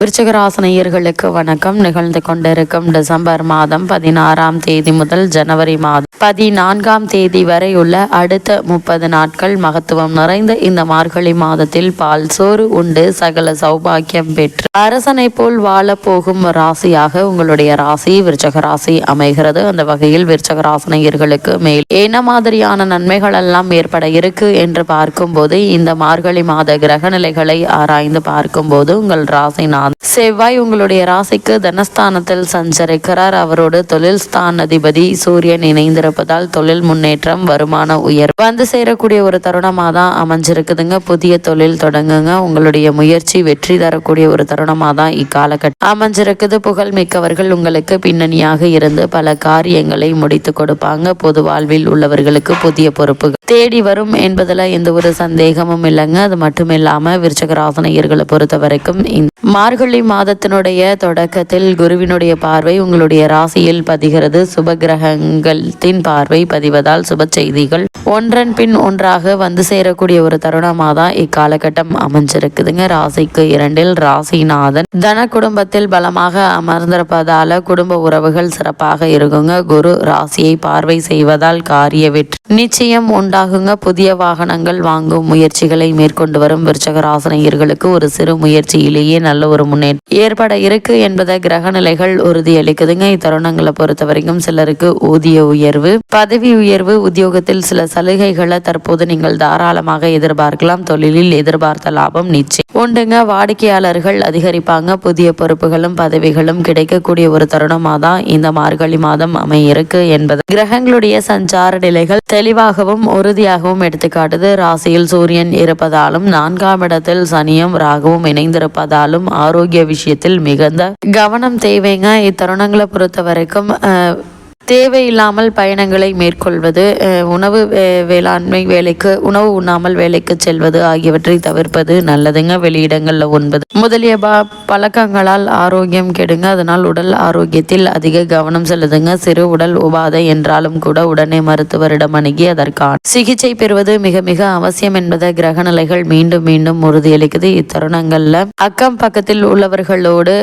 விருச்சகராசனையர்களுக்கு வணக்கம். நிகழ்ந்து கொண்டிருக்கும் டிசம்பர் மாதம் பதினாறாம் தேதி முதல் ஜனவரி மாதம் பதினான்காம் தேதி வரை உள்ள அடுத்த முப்பது நாட்கள் மகத்துவம் நிறைந்த இந்த மார்கழி மாதத்தில் பால் சோறு உண்டு சகல சௌபாக்கியம் பெற்று அரசனை போல் வாழப் போகும் ராசியாக உங்களுடைய ராசி விருச்சக ராசி அமைகிறது. அந்த வகையில் விருச்சக ராசனையர்களுக்கு மேல் என்ன மாதிரியான நன்மைகள் எல்லாம் ஏற்பட இருக்கு என்று பார்க்கும்போது இந்த மார்கழி மாத கிரக நிலைகளை ஆராய்ந்து பார்க்கும்போது உங்கள் ராசிநாதன் செவ்வாய் உங்களுடைய ராசிக்கு தனஸ்தானத்தில் சஞ்சரிக்கிறார். அவரோடு தொழில் ஸ்தானாதிபதி சூரியன் இணைந்திருப்பதால் தொழில் முன்னேற்றம் வருமான உயர் வந்து சேரக்கூடிய ஒரு தருணமாக தான் அமைஞ்சிருக்குதுங்க. புதிய தொழில் தொடங்குங்க. உங்களுடைய முயற்சி வெற்றி தரக்கூடிய ஒரு தருணமாக தான் இக்காலகட்டம் அமைஞ்சிருக்குது. புகழ் மிக்கவர்கள் உங்களுக்கு பின்னணியாக இருந்து பல காரியங்களை முடித்து கொடுப்பாங்க. பொது வாழ்வில் உள்ளவர்களுக்கு புதிய பொறுப்புகள் தேடி வரும் என்பதுல எந்த ஒரு சந்தேகமும் இல்லைங்க. அது மட்டும் இல்லாமல் விருச்சகராசனையர்களை பொறுத்த வரைக்கும் இந்த மார்கழி மாதத்தினுடைய தொடக்கத்தில் குருவினுடைய பார்வை உங்களுடைய ராசியில் பதிகிறது. சுப கிரகங்களின் பார்வை பதிவதால் சுப செய்திகள் ஒன்றன் பின் ஒன்றாக வந்து சேரக்கூடிய ஒரு தருணமாக தான் இக்காலகட்டம் அமைஞ்சிருக்குதுங்க. ராசிக்கு இரண்டில் ராசிநாதன் தன குடும்பத்தில் பலமாக அமர்ந்திருப்பதால குடும்ப உறவுகள் சிறப்பாக இருக்குங்க. குரு ராசியை பார்வை செய்வதால் காரிய வெற்றி நிச்சயம் உண்டாகுங்க. புதிய வாகனங்கள் வாங்கும் முயற்சிகளை மேற்கொண்டு வரும் விருச்சக ராசனையர்களுக்கு ஒரு சிறு முயற்சியிலேயே நல்ல ஒரு முன்னேற்றம் ஏற்பட இருக்கு என்பதை கிரக நிலைகள் உறுதியளிக்குதுங்க. இத்தருணங்களை பொறுத்த வரைக்கும் சிலருக்கு ஊதிய உயர்வு பதவி உயர்வு உத்தியோகத்தில் சில சலுகைகளை தற்போது நீங்கள் தாராளமாக எதிர்பார்க்கலாம். தொழிலில் எதிர்பார்த்த லாபம் நிச்சயம். உண்டுங்க. வாடிக்கையாளர்கள் அதிகரிப்பாங்க. புதிய பொறுப்புகளும் பதவிகளும் கிடைக்கக்கூடிய ஒரு தருணமாக தான் இந்த மார்கழி மாதம் அமையிருக்கு என்பது. கிரகங்களுடைய சஞ்சார நிலைகள் தெளிவாகவும் உறுதியாகவும் எடுத்துக்காட்டுது. ராசியில் சூரியன் இருப்பதாலும் நான்காம் இடத்தில் சனியும் ராகுவும் இணைந்திருப்பதாலும் ஆரோக்கிய விஷயத்தில் மிகுந்த கவனம் தேவைங்க. இத்தருணங்களை பொறுத்த வரைக்கும் தேவையில்லாமல் பயணங்களை மேற்கொள்வது உணவு வேளாண்மை வேலைக்கு உணவு உண்ணாமல் வேலைக்கு செல்வது ஆகியவற்றை தவிர்ப்பது நல்லதுங்க. வெளியிடங்களில் உண்பது. முதலிய ப பழக்கங்களால் ஆரோக்கியம் கெடுங்க. அதனால் உடல் ஆரோக்கியத்தில் அதிக கவனம் செலுத்துங்க. சிறு உடல் உபாதை என்றாலும் கூட உடனே மருத்துவரிடம் அணுகி அதற்கான சிகிச்சை பெறுவது மிக மிக அவசியம் என்பதை கிரக நிலைகள் மீண்டும் மீண்டும் உறுதியளிக்குது. இத்தருணங்கள்ல அக்கம் பக்கத்தில் உள்ளவர்களோடு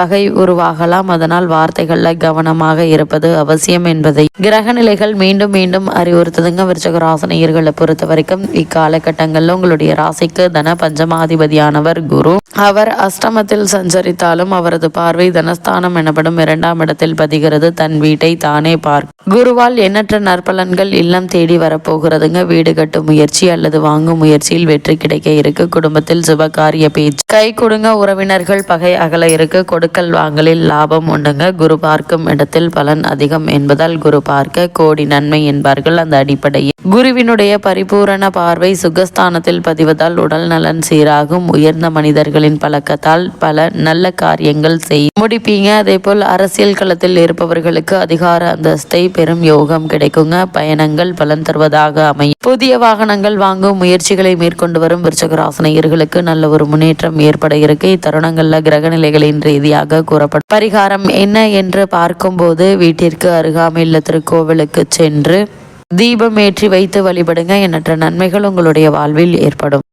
பகை உருவாகலாம். அதனால் வார்த்தைகள்ல கவனமாக இருப்பது அவசியம். என்பதை கிரக நிலைகள் மீண்டும் மீண்டும் அறிவுறுத்துதுங்க. விருச்சக ராசனையர்களை பொறுத்த வரைக்கும் இக்காலகட்டங்களில் உங்களுடைய ராசிக்கு தன பஞ்சமாதிபதியானவர் குரு. அவர் அஷ்டமத்தில் சஞ்சரித்தாலும் அவரது பார்வை தனஸ்தானம் எனப்படும் இரண்டாம் இடத்தில் பதிகிறது. தன் வீட்டை தானே பார்க்க குருவால் எண்ணற்ற நற்பலன்கள் இல்லம் தேடி வரப்போகிறதுங்க. வீடு கட்டும் முயற்சி அல்லது வாங்கும் முயற்சியில் வெற்றி கிடைக்க இருக்கு. குடும்பத்தில் சுபகாரிய பேச்சு. கை கொடுங்க உறவினர்கள் பகை அகல இருக்கு. கொடுக்கல் வாங்கலில் லாபம் உண்டுங்க. குரு பார்க்கும் இடத்தில் பலன் அதிகம் அதிகம் என்பதால் குரு பார்க்க கோடி நன்மை என்பார்கள். அந்த அடிப்படையில் குருவினுடைய பரிபூரண பார்வை சுகஸ்தானத்தில் பதிவதால் உடல் நலன் சீராகும். உயர்ந்த மனிதர்களின் பழக்கத்தால் பல நல்ல காரியங்கள் செய் முடிப்பீங்க. அதே போல் அரசியல் களத்தில் இருப்பவர்களுக்கு அதிகார அந்தஸ்தை பெரும் யோகம் கிடைக்குங்க. பயணங்கள் பலன் தருவதாக அமையும். புதிய வாகனங்கள் வாங்கும் முயற்சிகளை மேற்கொண்டு வரும் விருச்சகராசனையர்களுக்கு நல்ல ஒரு முன்னேற்றம் ஏற்பட இருக்கு. இத்தருணங்கள்ல கிரக நிலைகளின் ரீதியாக கூறப்படும். பரிகாரம் என்ன என்று பார்க்கும்போது வீட்டிற்கு அருகாமையில் திருக்கோவிலுக்கு சென்று தீபம் ஏற்றி வைத்து வழிபடுங்க. எண்ணற்ற நன்மைகள் உங்களுடைய வாழ்வில் ஏற்படும்.